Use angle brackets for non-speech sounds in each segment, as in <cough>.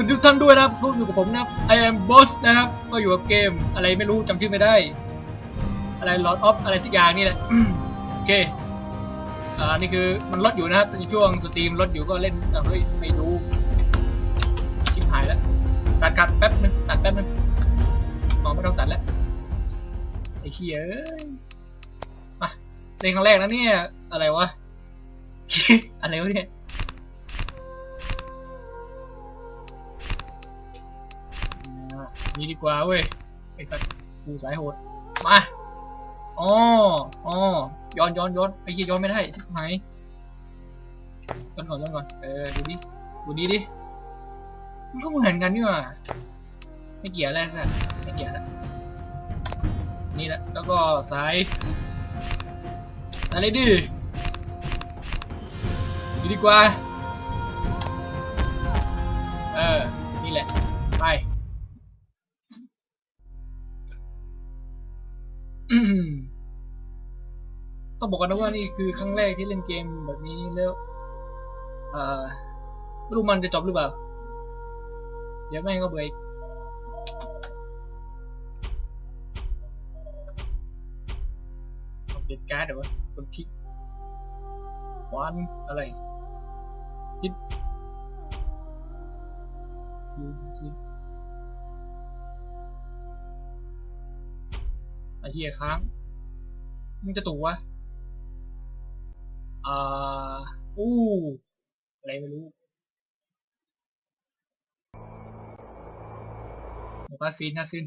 วัสดีทุกท่านด้วยนะครับพวกอยู่กับผมนะครับ I am Boss นะครับ ก็อยู่กับเกมอะไรไม่รู้จำชื่อไม่ได้ อะไร Lord of อะไรสักอย่างนี่แหละ โอเค อ่า นี่คือมันลดอยู่นะครับในช่วงสตรีมลดอยู่ก็เล่นอ่เฮ้ยไม่รู้ ชิบหายแล้ว ตัดกัดแป๊บนึงตัดแป๊บนึงอ๋อไม่ต้องตัดแล้ว ไอ้เขี้ยเอ้ยมาเล่นครั้งแรกนะเนี่ย อะไรวะ อะไรวะเนี่ย นี่ดีกว่าเว้ยไอ้สัตว์กูสายโหดมาอ๋ออ๋อย้อนย้อนย้อนไอ้เหี้ยย้อนไม่ได้ทิบหายย้อนก่อนย้อนก่อนเออดูดิดูนี้ดิมันก็เหมือนกันนี่หว่าไม่เกี่ยวแล้วสัตว์ไม่เกี่ยวแล้วนี่แหละแล้วก็สายสายเลยดิดีกว่า เออ นี่แหละ ไป ต้องบอกกันนะว่านี่คือครั้งแรกที่เล่นเกมแบบนี้แล้วไม่รู้มันจะจบหรือเปล่า เดี๋ยวแม่งก็เบรกเปลี่ยนการ์ดเดี๋ยววะกดคลิกวันอะไรคิดดู ไอ้เหี้ยค้างมึงจะตู่วะอ่าอู้อะไรไม่รู้คาซีนคาซีน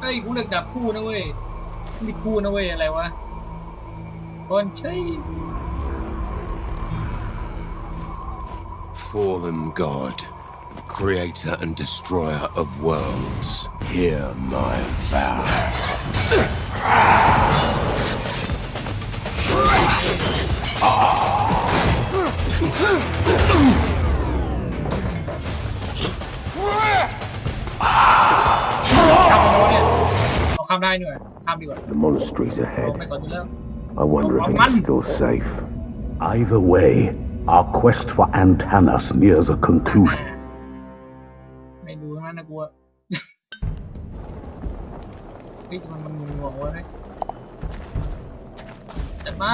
เฮ้ยกูเลือกดับคู่นะเว้ยนี่คู่นะเว้ยอะไรวะคนใช่ Fallen God, creator and destroyer of worlds, hear my vow. The monastery's ahead. I wonder if it's still safe. Either way, our quest for Antanas nears a conclusion. ไม่ดูทั้งนั้นนะกูอะเฮ้ยมันมันงงวะเฮ้ยจัดมา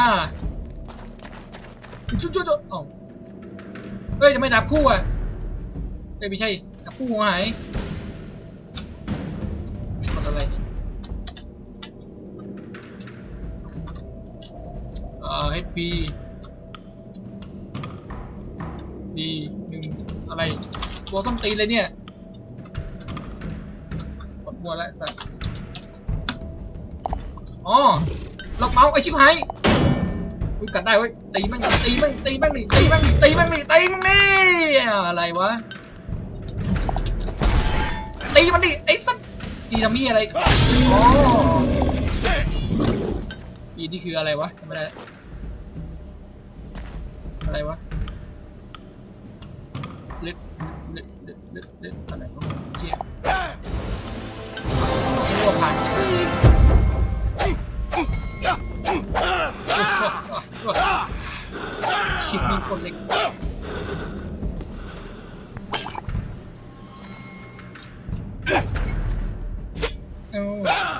ชุดชุดๆๆเอ้าเฮ้ยจะไม่ดับคู่อะเฮ้ยไม่ใช่ดับคู่หายนี่กดอะไรเอ่อ HP D หนึ่งอะไรตัวต้นตีเลยเนี่ยัวแล้วแต่อ๋อล็อกเมาส์ไอชิบหายอุ๊ยกัดได้เว้ยตีม่งตีม่งตีม่งดิตีม่งดิตีม่งดิตีม่งดิอะไรวะตีมันดิไอ้สัสตีทำนี่อะไรอ๋ออีนี่คืออะไรวะจำไม่ได้อะไรวะเล็ดเล็ดเล็ดเล็ดเล็ดอะไรวะเจี๊ย บตัวผ่านชื่อคิดมีคนเล็กเอ้า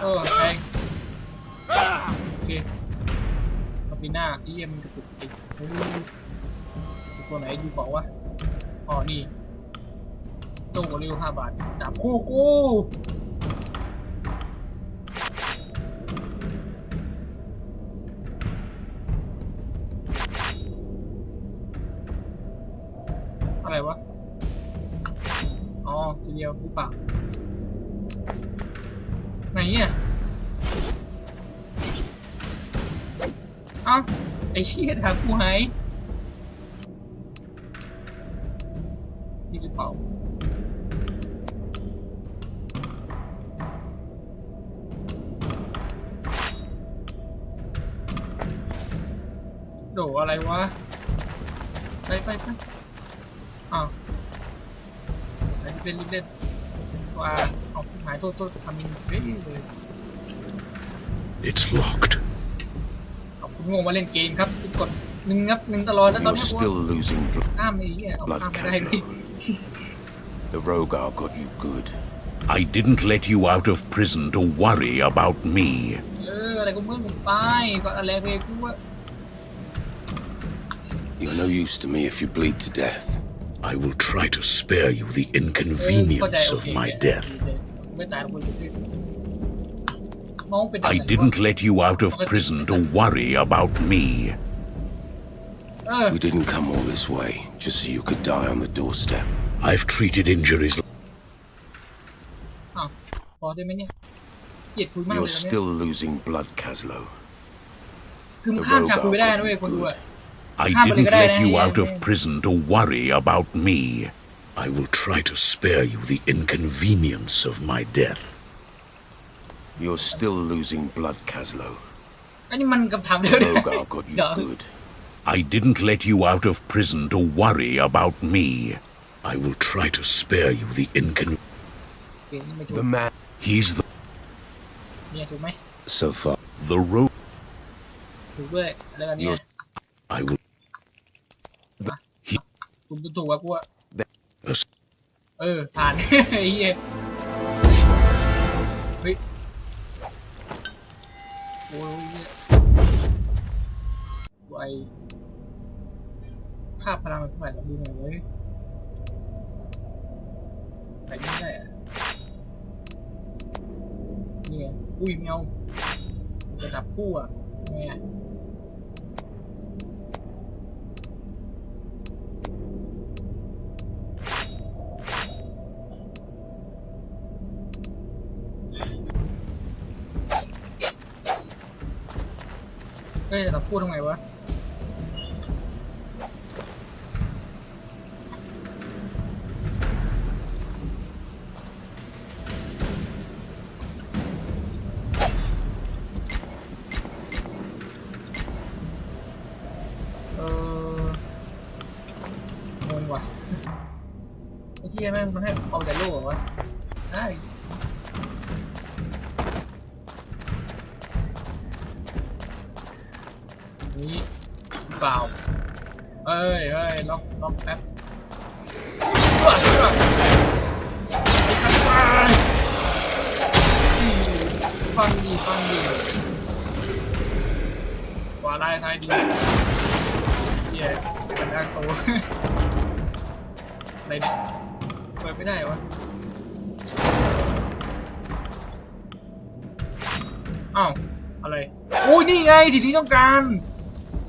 เออแพงโอเคสปิน่าเอี้ยมกระตุกไอ้ตัวไหนดูบอกว่าอ๋อนี่ตู้โอริวห้าบาทจับคู่กู ไอ้เชี่ยถามกูหายนี่หรือเปล่าโดอะไรวะ ไปไปไปอ้าวไหนเล่นเล่นว่าเอาหายโทษโทษทำมินเฮ้ยเลย It's locked. ขอบคุณโง่มาเล่นเกมครับทุกคน หนึ่งครับหนึ่งตลอดแล้วตอน You're นี้กู still losing bl- ข้ามไอ้เหี้ยเอา blood, ข้ามไม่ได้พี่ Caslo. The Rogar got you good. I didn't let you out of prison to worry about me. เอออะไรก็เมื่อมึงไปก็อะไรไปกูว่า You're no use to me if you bleed to death. I will try to spare you the เออเข้าใจ inconvenience โอ of เค my โอเค death. ไม่ตายหรอกคุณมองเป็น I didn't let you out of prison to worry about me. We didn't come all this way just so you could die on the doorstep. I've treated injuries. You're still losing blood, Caslow. I didn't let you out of prison to worry about me. I will try to spare you the inconvenience of my death. You're still losing blood, Caslo. อันนี้มันกับถามเดียว The เลย Rogar <laughs> got you เดี๋ยว good. I didn't let you out of prison to worry about me. I will try to spare you the incon. เกมนี้ไม่ถูก The man. He's the เนี่ยถูกไหม So far, the road. ถูกด้วยอะไรแบบเนี้ย I will. ถูกถูกว่ากูอะ Yes. เออผ่าน ไอ้เหี้ยเฮ้ย โอ้ยเนี่ยไวภาพพลังมันเท่าไหร่เราดูหน่อยเว้ยไปไม่ได้อะเนี่ยอุ้ยเงาจะดับคู่อะไงอะ้ยเราพูดทำไมวะ นี่เปล่าเอ้ยเอ้ยล็อกล็อกแป๊บว้าวว้าวไอ้ขันตายฟังดีฟังดีขวาได้ท้ายดีเหี้ยมันน่ากลัวอะไรเนี่ยเปิดไม่ได้วะอ้าวอะไรโอ้ยนี่ไงที่ที่ต้องการ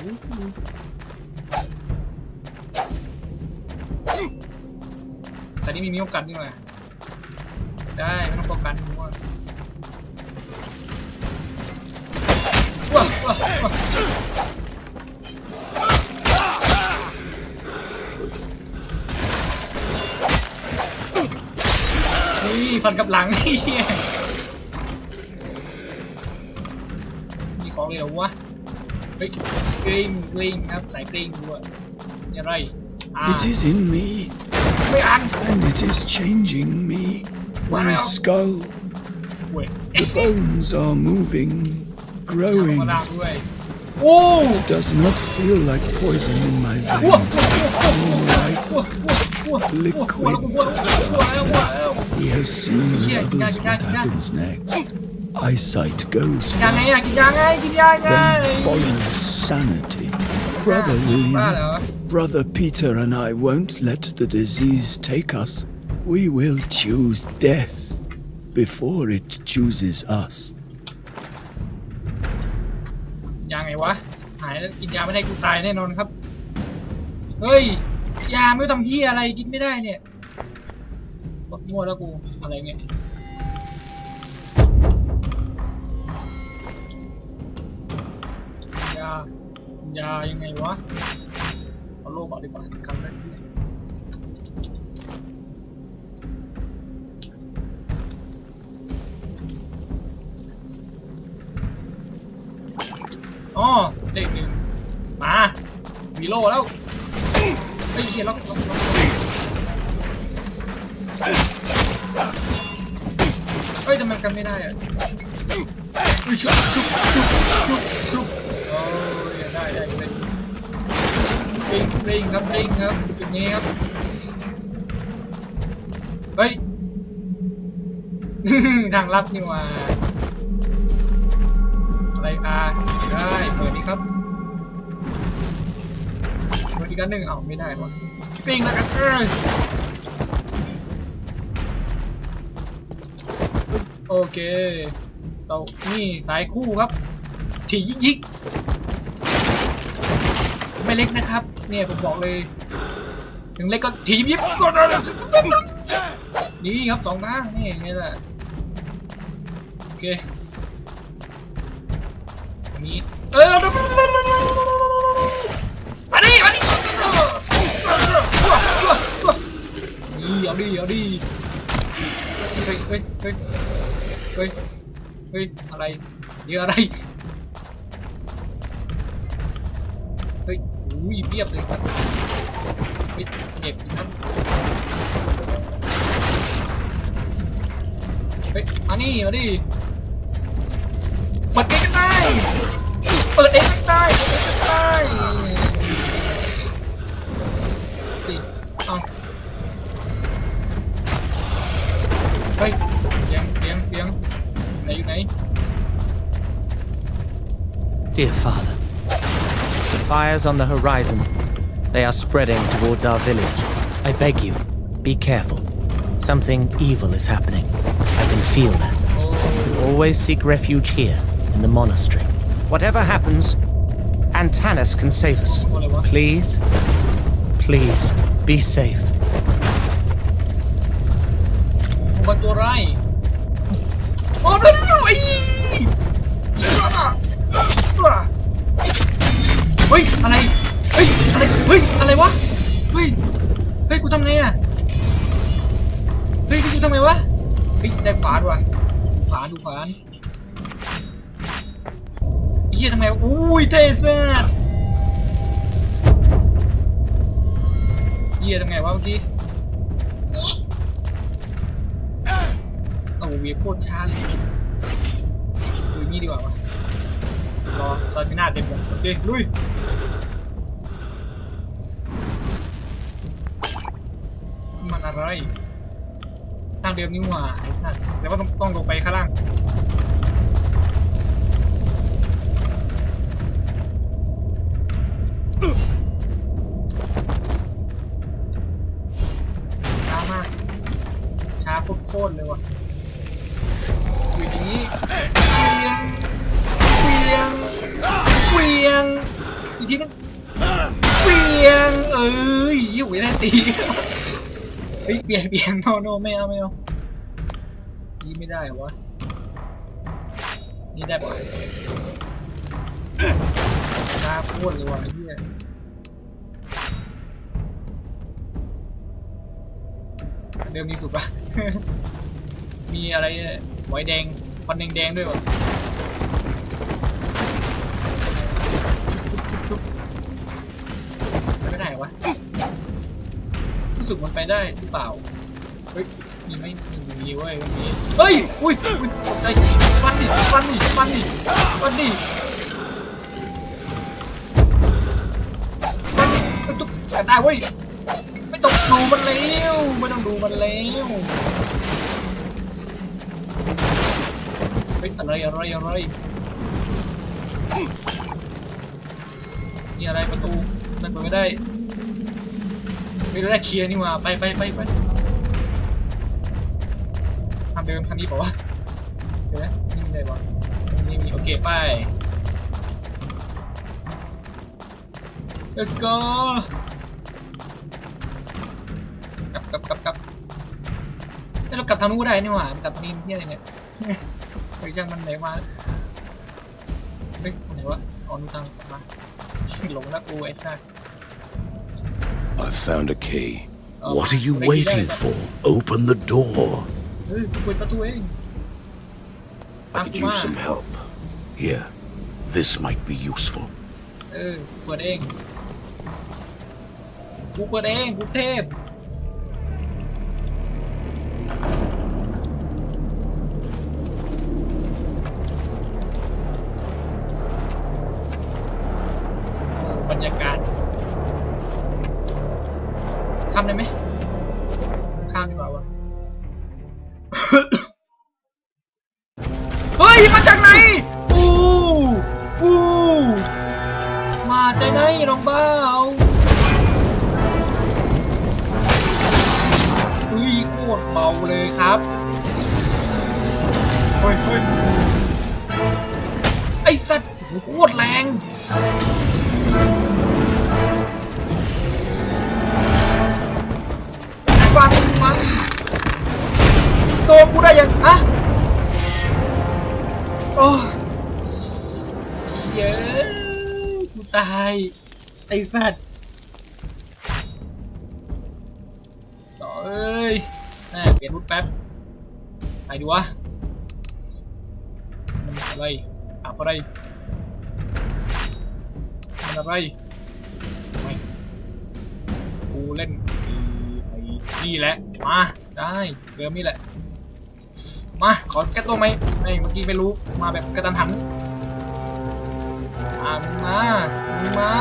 แต่นี่มีมีโอกาสนี่หว่าได้ไม่ต้องป้องกันกูว่าว้วว้าวว้าวนี่ฟันกับหลังนี่มีของเลยเหรอวะ เฮ้ยกริงกริงครับสายกริงดูอะนี่อะไรอ่า It is in me, ไม่อ่าน and it is changing me. My Wow. skull, เว้ย the bones are moving, เอา growing. มาล่างด้วยโอ้ Does not feel like poison in my ว้าว veins. ว้าวว้าวว้าวว้าวว้าวว้าวว้าวว้าวว้าวว้าวว้าว We have seen in Yeah, others yeah, what yeah, yeah. happens next. Eyesight goes ยังไงอะ fast, กินยังไงกินยังไง then follows sanity. Brother บ้าเหร William, อ Brother Peter and I won't let the disease take us. We will choose death before it chooses us. ยังไงวะ หายแล้วกินยาไม่ได้กูตายแน่นอนครับ เฮ้ย ยาไม่ทำที่อะไรกินไม่ได้เนี่ยบอกมั่วแล้วกู อะไรเนี่ย ยายังไงวะ เอาโล่ก่อนดีกว่าคำแรกอ๋อเด็กหนึ่งมามีโล่แล้วเฮ้เฮียล็อกล็อกล็อกเฮ้ยทำไมกันไม่ได้อะอุ้ยชุบชุบชุบชุบ ได้ได้ได้ริงริงครับริงครับจุดนี้ครับ เฮ้ย ทางลับนี่ว่าอะไรอะได้เปิดนี่ครับเปิดอีกอันหนึ่งเอาไม่ได้วะริงแล้วกันเอ้ยโอเคเรานี่สายคู่ครับถี่ยิกยิก ไม่เล็กนะครับ เนี่ยผมบอกเลย ถึงเล็กก็ถี่ยิบยิบนี่ครับสองข้างนี่ไงล่ะโอเคอันนี้เออมาดิมาดินี่เอาดิเอาดิเฮ้ยเฮ้ยเฮ้ยเฮ้ยเฮ้ยอะไรเดี๋ยวอะไรเฮ้ย อุ้ยเรียบเลยสัตว์เก็บอีกครับเฮ้ยมานี่มาดิเปิดเองก็ได้เปิดเองก็ได้เปิดเองก็ได้สิเอาเฮ้ยเสียงเสียงเสียงไหนอยู่ไหน Dear father, The fires on the horizon. They are spreading towards our village. I beg you, be careful. Something evil is happening. I can feel that. You always seek refuge here, in the monastery. Whatever happens, Antanas can save us. Please, please, be safe. Oh, no, no, no! เฮ้ยอะไรเฮ้ยอะไรเฮ้ยอะไรวะเฮ้ยเฮ้ยกูทำไงอะเฮ้ยกูทำไงวะเฮ้ยได้ขวานว่ะขวานดูขวานไอ้เหี้ยทำไงวะอุ้ยเทสัสเหี้ยทำไงวะเมื่อกี้โอ้โหเวียโคตรช้าเลยลุยนี่ดีกว่าวะ รอซอยพินาศเต็มเลยโอเคลุยมันอะไรทางเดิมนี่หว่าไอ้สัสแต่ว่าต้องต้องลงไปข้างล่างช้ามากช้าโคตรเลยว่ะอยู่อ วียง อีกทีนึงเวียง เอ้ยยิ่งหวีได้ตีเฮ้ยเบียงเบียงโนโนไม่เอาไม่เอานี่ไม่ได้เหรอวะ นี่ได้ปะตาโคตรเลยว่ะไอ้เหี้ยเดิมมีสุดปะมีอะไรเนี่ยหมแดงควันแดงๆด้วยวะ ชุบไปไม่ได้เหรอวะรู้สึกมันไปได้หรือเปล่าเฮ้ยมีไหมมีมีเว้ยมีเฮ้ยอุ้ยอุ้ยตกใจฟันดิฟันดิฟันดิฟันดิฟันดิมันตุกกันได้เว้ยไม่ต้องดูมันแล้วไม่ต้องดูมันแล้วเฮ้ยอะไรอะไรอะไร นี่อะไรประตูนั่นเปิดไม่ได้ไม่ได้เคลียร์นี่หว่าไปไปไปไปทางเดิมทางนี้ป่าวะเดี๋ยวนะนี่มีอะไรวะนี่มีโอเคไป let's go กลับกลับกลับกลับเอ้ยเรากลับทางนู้นได้นี่หว่ากลับนี่ที่อะไรเนี่ยเฮ้ยช่างมันไหนมาเฮ้ยไหนวะอ๋อนี่ทางมา หลงนะกูไอ้ท่า I found a key. What are you waiting for? Open the door. เฮ้ยกูเปิดประตูเอง I could use some help. Here, this might be useful. เออเปิดเองกูเปิดเองกูเทพ ได้ไหมข้ามดีกว่าวะเฮ้ยมาจากไหนอู้อู้มาจากไหนน้องบ้าวเฮ้ยโคตรเบาเลยครับเฮ้ยเฮ้ยไอ้สัตว์โคตรแรง งโดนกูได้ยังอะโอ้เย้กูตาย ไอ้สัตว์ต่อเอ้ยแม่เปลี่ยนรูปแป๊บไปดูวะมันอะไรอับอะไรมันอะไรไม่กูเล่น นี่แหละ มา ได้เดิมนี่แหละ มา ขอแก้ตัวไหมไอ้เมื่อกี้ไม่รู้ มาแบบกระตันหันอ่ามามา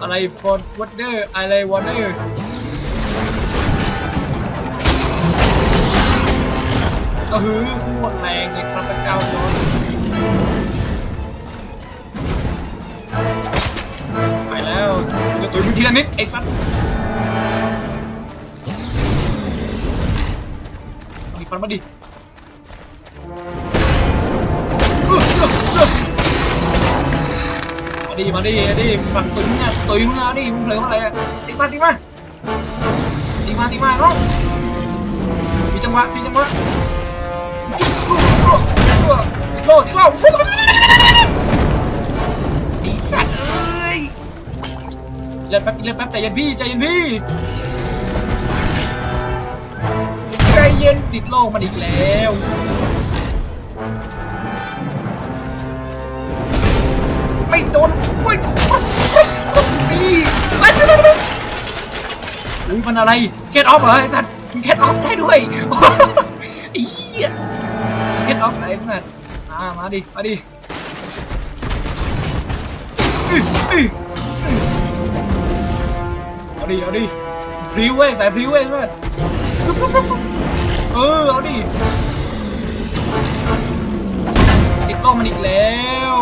อะไรฟอนวัดเดอร์อะไรวอเดอร์ก็คือหมดแรงเลยครับพระเจ้าจอร์จไปแล้วเดี๋ยมึงทีละนิดไอ้สัส มีฟันมาดิมาดิมาดิมาดิฟันตุยมึงอะตุยมึงอะดิมึงเลยว่าอะไรอะตีมาตีมาตีมาตีมาเน้องมีจังหวะสิจังหวะโลดที่ว่าไอ้สัตว์เอ้ยเล่นแป๊บเล่นแป๊บใจเย็นพี่ใจเย็นพี่ เย็นติดโลกมันอีกแล้วไม่โดนไม่นี่ไอ้อุ้ยมันอะไรเกตออฟเหรอไอ้สัตว์มันเกตออฟได้ด้วยไอ้เหี้ยเก็ตออฟไอ้สัตว์มามาดิมาดิเอาดิเอาดิพริ้วเว้ยสายพริ้วเว้ยเพื่อน เออเอาดิติดกล้องมันอีกแล้ว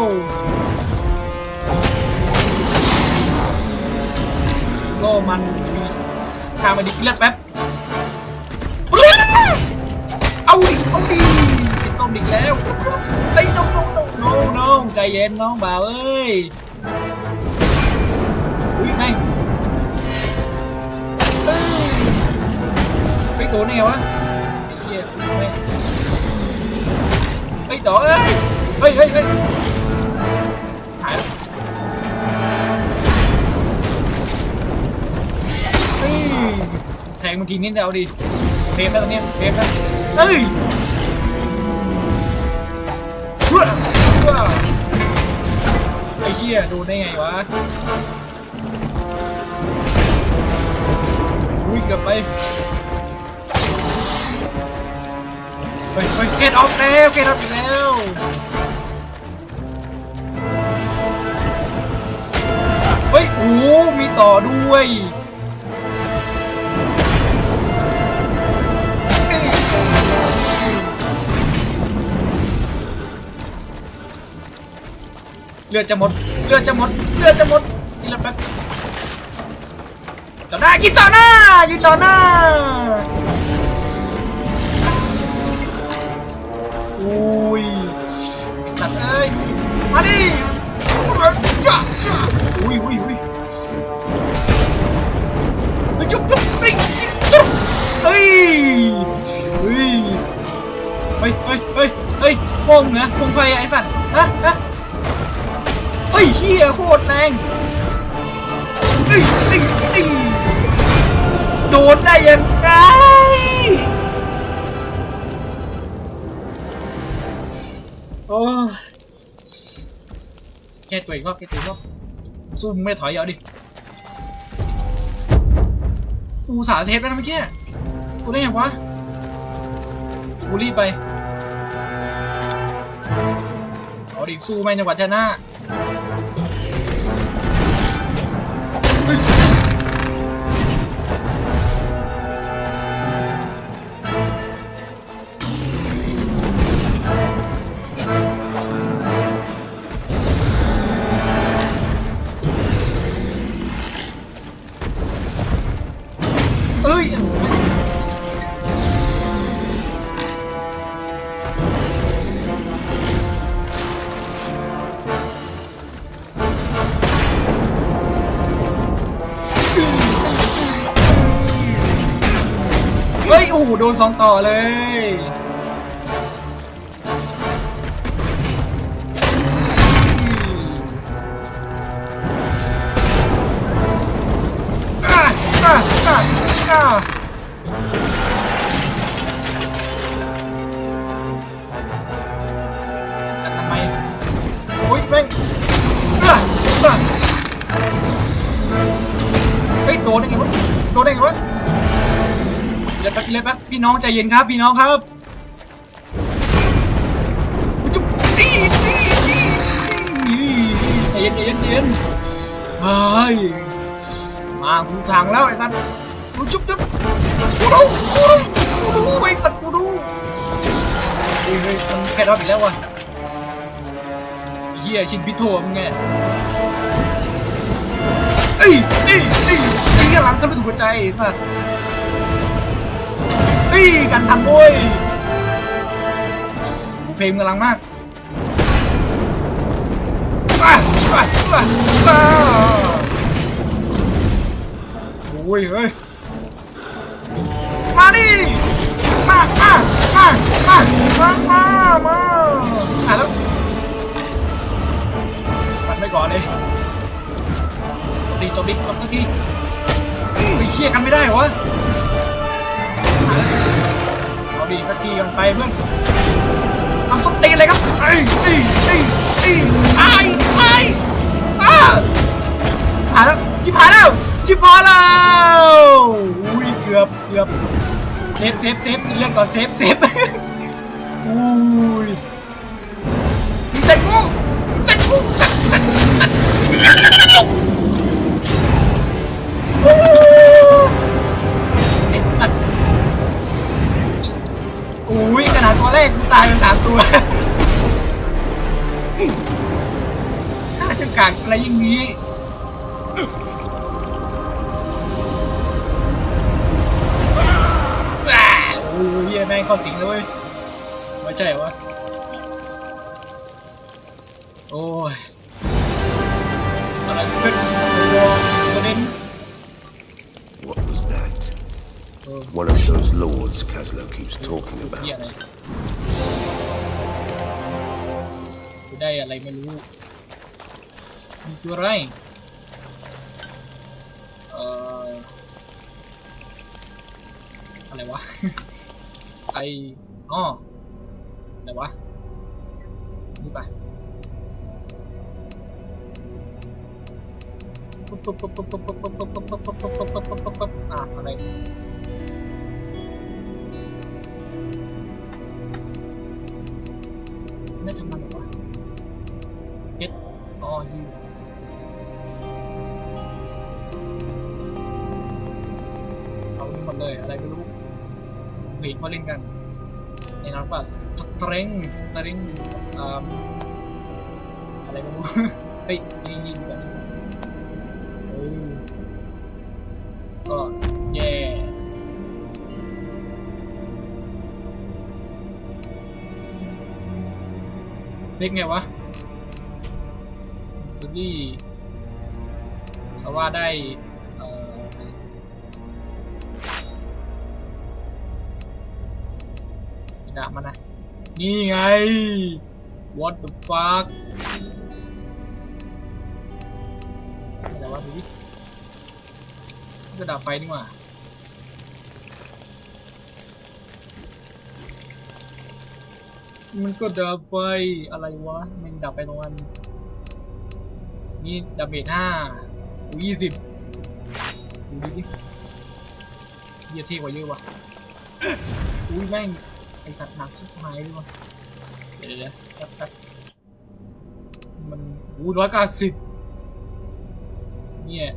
โล่มันมีทางมาดิเลือดแป๊บ เอาดิเอาดิติดต้มอีกแล้วไอ้น้องน้องน้องน้องน้งใจเย็นน้องบ่าวเอ้ยอุ้ยไงเอ้ยไปโดนได้ไงวะ เหี้ยเฮ้ยต่อเอ้ยเฮ้ยเฮ้ยเฮ้ยหายแล้วเฮ้ยแทงเมื่อกี้นิดเดียวดิเฟแล้วตอนนี้ยเฟรมแล้วเอ้ยเฮ้ยเฮ้ยไอ้เหี้ยโดนได้ไงวะอุ้ยเกือบไป เฮ้ยเฮ้ยเกตออฟแล้วเกตออฟอีกแล้วเฮ้ยโอ้มีต่อด้วยเลือดจะหมด เลือดจะหมด เลือดจะหมดกินแล้วแป๊บต่อหน้ากินต่อหน้ายิงต่อหน้า อุ้ยไอ้สัตว์เอ้ย มาดิจ้าจ้าอุ้ยอุ้ยอุ้ยเฮ้ยจุ๊บจุ๊บเฮ้ยจุ๊บเฮ้ยเฮ้ยเฮ้ยเฮ้ยเฮ้ยเฮ้ยโป่งเหรอโป่งไฟไอ้สัตว์ฮะฮะยเฮียโคตรแรงเอ้ยเอ้ยเอ้ยโดนได้ยังไง โอ้ยแก้ตัวอีกรอบแก้ตัวอีกรอบสู้มึงไม่ถอยเอาดิกูสาเซฟแล้วนะเมื่อกี้กูได้ยังวะกูรีบไปเอาดิสู้ไม่ในวัดชนะ โดนสองต่อเลย อะอะอะอะแต่ทำไมโอ้ยแม่งอะอะเฮ้ยโดนได้ไงวะโดนได้ไงวะ เดี๋ยวแป๊บเดี๋ยวแป๊บพี่น้องใจเย็นครับ พี่น้องครับจุ๊บอีอีอีอีใจเย็นใจเย็นใจเย็นเฮ้ยมาคูทางแล้วไอ้สัตว์กูจุ๊บจุ๊บกูรู้กูรู้กูรู้ไอ้สัตว์กูรู้เฮ้ยเฮ้ยมันแค่รอบอีกแล้ววะไอ้เฮียชินพิโทมึงไงเอ้ยเอ้ยเอ้ยไอ้เหี้ยหลังทำไม่ถูกหัวใจสัตว์ เฮ้กันทันด้วยเพลงกำลังมากโอ้ยเฮ้ย มาดิมามามามามามามาอะแล้วปัดไปก่อนเลยตีจบดิจบนาทีเฮ้ยเคียกันไม่ได้เหรอ วะอะแล้วเอาดีสักทีกันไปเพื่อนทำสตีเลยครับไอ้ไอ้ไอ้ไอ้ไอ้ไอ้อ้าหายแล้วจิบหายแล้วจิบหายแล้วอุ้ยเกือบเกือบเซฟเซฟเซฟเรียกก่อนเซฟเซฟอุ้ยเสร็จกูเสร็จกูเสร็จ อะไรวะ ไออ้ออะไรวะ นี่ปะปุ๊บปุ๊บปุ๊บปุ๊บปุ๊บปุ๊บปุ๊บปุ๊บปุ๊บปุ๊บปุ๊บปุ๊บปุ๊บปุ๊บปุ๊บอะอะไร rolling kan ini apa? String string um, ada yang mau <laughs> hei ini juga oh. Oh yeah. ดาบมันนะนี่ไง what the fuck ดูดิจะดับไฟนี่หว่ามันก็ดับไฟอะไรวะ มันดับไปตรงนั้นนี่ดาเมจห้ายี่สิบดูดิเยี่ยเท่กว่าเยอะว่ะอุ้ยแม่ง ไอสัตว์หนักชิบหายเลยวะเดี๋ยวเดี๋ยวแป๊บแป๊บมันอู้ร้อยเก้าสิบเนี่ย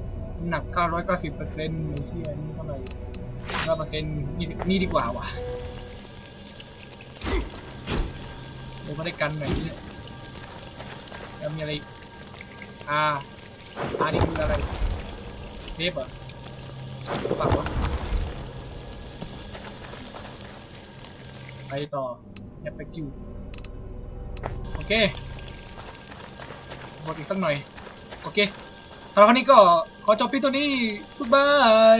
หนักเก้าร้อยเก้าสิบเปอร์เซ็นต์ไม่เชื่อนี่เท่าไหร่ร้อยเปอร์เซ็นต์นี่นี่ดีกว่าว่ะเดี๋ยวมาได้กันไหนเนี่ยแล้วมีอะไรอีกอ่าอ่านี่คืออะไรเทปเหรอเปล่าวะ ไปต่ออย่าไปกิวโอเคหมดอีกสักหน่อย โอเคสำหรับวันนี้ก็ขอจบพียงตัวนี้บ๊ายบาย